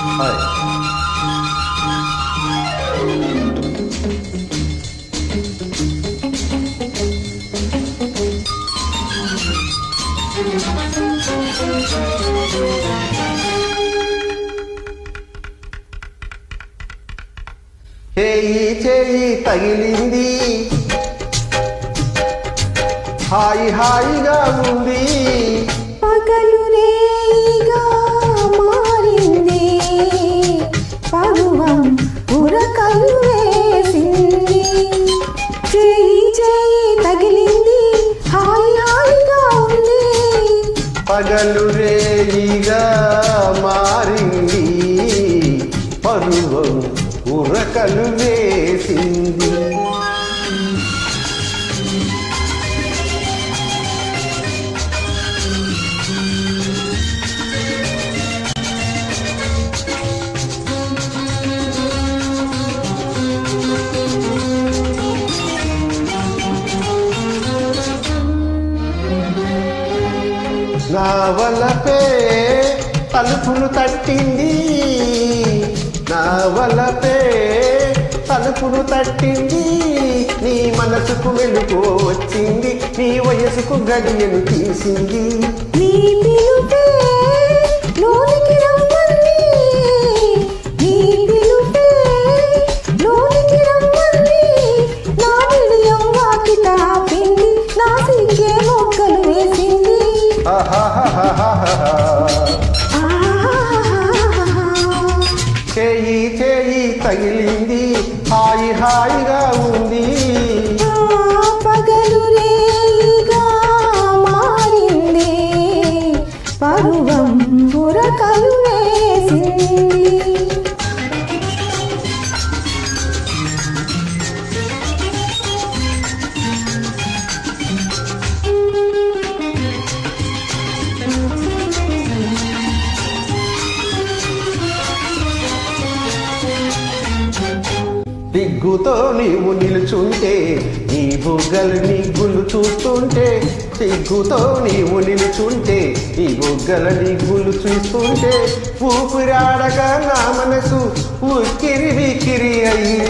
Hi చేయి చేయి తగిలింది హాయి హాయిగా ఉంది పగలు రేయిగా పూర్వం ఉరకలు వేసింది చేయి చేయి తగిలింది హాయి హాయిగా ఉంది. పగలు రేయిగా మారింది పరువం ఉరకలు వలపే తలుపును తట్టింది. నా వలపే తలుపును తట్టింది. నీ మనసుకు వెలుగు వచ్చింది. నీ వయసుకు గడియను తీసింది. నీ పిలుపే తగిలింది. హాయి హాయిగా దిగ్గుతో నీవు నిలుచుంటే నీ బుగ్గలు గుళ్ళు చూస్తుంటే సిగ్గుతో నీవు నిలుచుంటే నీ బుగ్గల గుళ్ళు చూస్తుంటే ఊపిరాడక నా మనసు ఉక్కిరి వికిరి అయ్యి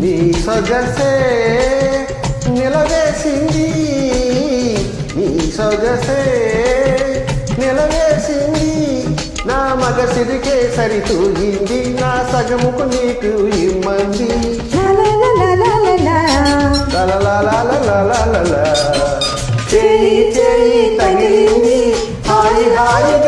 నీ సొగసే నిలవేసింది. నీ సొగసే నిలవేసింది. నా మగ సిరికే సరితూగింది. నా సగముకు నీకు ఇమ్మంది. చేయి చేయి తగిలింది. హాయి హాయి